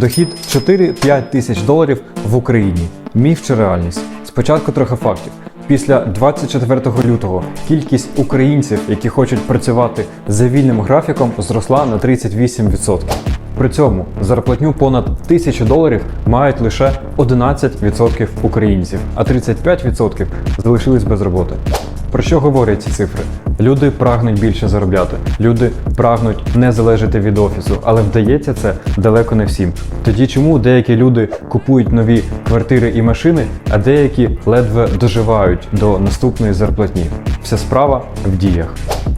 Дохід 4-5 тисяч доларів в Україні. Міф чи реальність? Спочатку трохи фактів. Після 24 лютого кількість українців, які хочуть працювати за вільним графіком, зросла на 38%. При цьому зарплатню понад 1000 доларів мають лише 11% українців, а 35% залишились без роботи. Про що говорять ці цифри? Люди прагнуть більше заробляти, люди прагнуть не залежати від офісу, але вдається це далеко не всім. Тоді чому деякі люди купують нові квартири і машини, а деякі ледве доживають до наступної зарплатні? Вся справа в діях.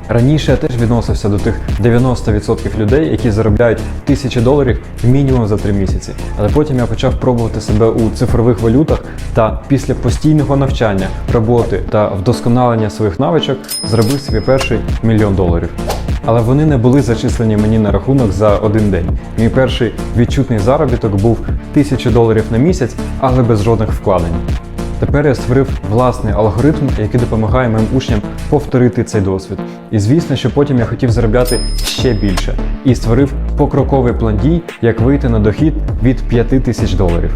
Раніше я теж відносився до тих 90% людей, які заробляють тисячі доларів мінімум за три місяці. Але потім я почав пробувати себе у цифрових валютах та після постійного навчання, роботи та вдосконалення своїх навичок зробив свій перший мільйон доларів. Але вони не були зачислені мені на рахунок за один день. Мій перший відчутний заробіток був 1000 доларів на місяць, але без жодних вкладень. Тепер я створив власний алгоритм, який допомагає моїм учням повторити цей досвід. І звісно, що потім я хотів заробляти ще більше і створив покроковий план дій, як вийти на дохід від 5 тисяч доларів.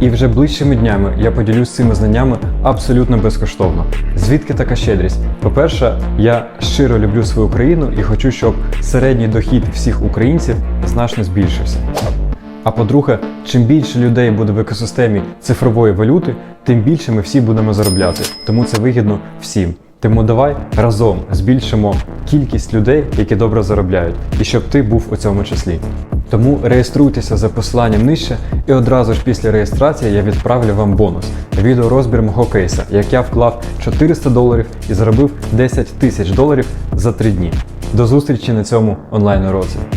І вже ближчими днями я поділюсь цими знаннями абсолютно безкоштовно. Звідки така щедрість? По-перше, я щиро люблю свою країну і хочу, щоб середній дохід всіх українців значно збільшився. А по-друге, чим більше людей буде в екосистемі цифрової валюти, тим більше ми всі будемо заробляти. Тому це вигідно всім. Тому давай разом збільшимо кількість людей, які добре заробляють, і щоб ти був у цьому числі. Тому реєструйтеся за посиланням нижче, і одразу ж після реєстрації я відправлю вам бонус відеорозбір мого кейса, як я вклав 400 доларів і заробив 10 тисяч доларів за 3 дні. До зустрічі на цьому онлайн уроці.